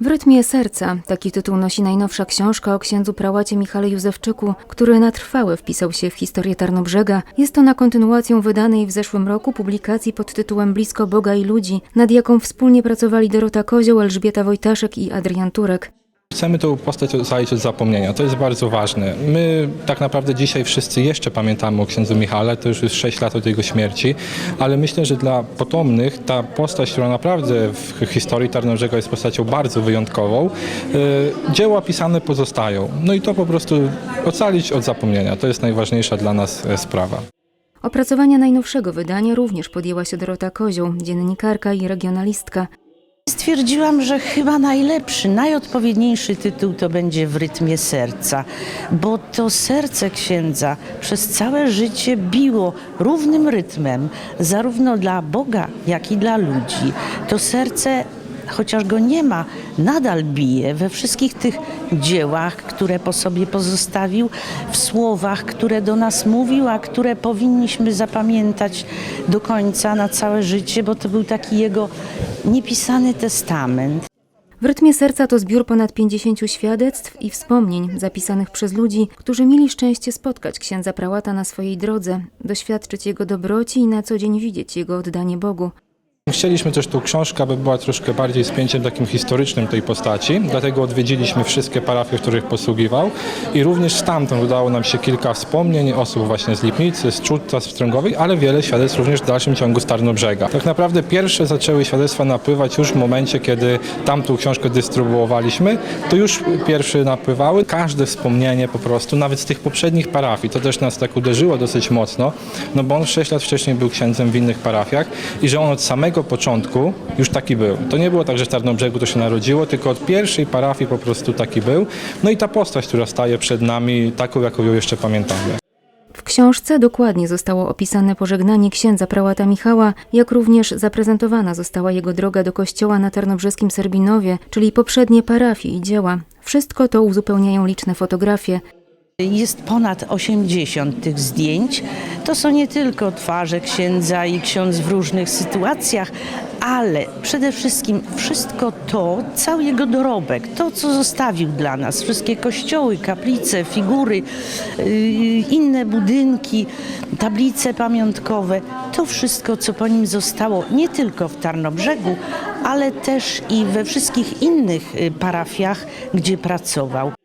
W rytmie serca taki tytuł nosi najnowsza książka o księdzu prałacie Michale Józefczyku, który na trwałe wpisał się w historię Tarnobrzega. Jest ona kontynuacją wydanej w zeszłym roku publikacji pod tytułem Blisko Boga i ludzi, nad jaką wspólnie pracowali Dorota Kozioł, Elżbieta Wojtaszek i Adrian Turek. Chcemy tą postać od zapomnienia. To jest bardzo ważne. My tak naprawdę dzisiaj wszyscy jeszcze pamiętamy o księdzu Michale, to już jest 6 lat od jego śmierci, ale myślę, że dla potomnych ta postać, która naprawdę w historii Tarnobrzega jest postacią bardzo wyjątkową, y, dzieła pisane pozostają. No i to po prostu ocalić od zapomnienia. To jest najważniejsza dla nas e, sprawa. Opracowania najnowszego wydania również podjęła się Dorota Kozioł, dziennikarka i regionalistka. Stwierdziłam, że chyba najlepszy, najodpowiedniejszy tytuł to będzie w rytmie serca, bo to serce księdza przez całe życie biło równym rytmem, zarówno dla Boga, jak i dla ludzi. To serce, chociaż go nie ma, nadal bije we wszystkich tych dziełach, które po sobie pozostawił, w słowach, które do nas mówił, a które powinniśmy zapamiętać do końca na całe życie, bo to był taki jego niepisany testament. W rytmie serca to zbiór ponad 50 świadectw i wspomnień zapisanych przez ludzi, którzy mieli szczęście spotkać księdza prałata na swojej drodze, doświadczyć jego dobroci i na co dzień widzieć jego oddanie Bogu. Chcieliśmy też tą książkę, aby była troszkę bardziej spięciem takim historycznym tej postaci, dlatego odwiedziliśmy wszystkie parafie, w których posługiwał i również stamtąd udało nam się kilka wspomnień osób właśnie z Lipnicy, z Czudca, z Wstręgowej, ale wiele świadectw również w dalszym ciągu z Tarnobrzega. Tak naprawdę pierwsze zaczęły świadectwa napływać już w momencie, kiedy tamtą książkę dystrybuowaliśmy, to już pierwsze napływały. Każde wspomnienie po prostu, nawet z tych poprzednich parafii, to też nas tak uderzyło dosyć mocno, no bo on 6 lat wcześniej był księdzem w innych parafiach i że on od samego początku już taki był. To nie było tak, że w Tarnobrzegu to się narodziło, tylko od pierwszej parafii po prostu taki był. No i ta postać, która staje przed nami, taką, jaką ją jeszcze pamiętamy. W książce dokładnie zostało opisane pożegnanie księdza prałata Michała, jak również zaprezentowana została jego droga do kościoła na tarnobrzeskim Serbinowie, czyli poprzednie parafie i dzieła. Wszystko to uzupełniają liczne fotografie. Jest ponad 80 tych zdjęć. To są nie tylko twarze księdza i ksiądz w różnych sytuacjach, ale przede wszystkim wszystko to, cały jego dorobek, to co zostawił dla nas, wszystkie kościoły, kaplice, figury, yy, inne budynki, tablice pamiątkowe, to wszystko, co po nim zostało nie tylko w Tarnobrzegu, ale też i we wszystkich innych yy, parafiach, gdzie pracował.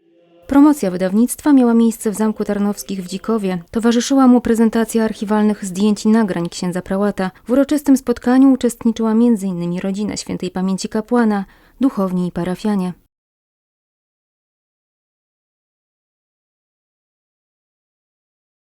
Promocja wydawnictwa miała miejsce w Zamku Tarnowskich w Dzikowie. Towarzyszyła mu prezentacja archiwalnych zdjęć i nagrań księdza prałata. W uroczystym spotkaniu uczestniczyła m.in. rodzina świętej pamięci kapłana, duchowni i parafianie.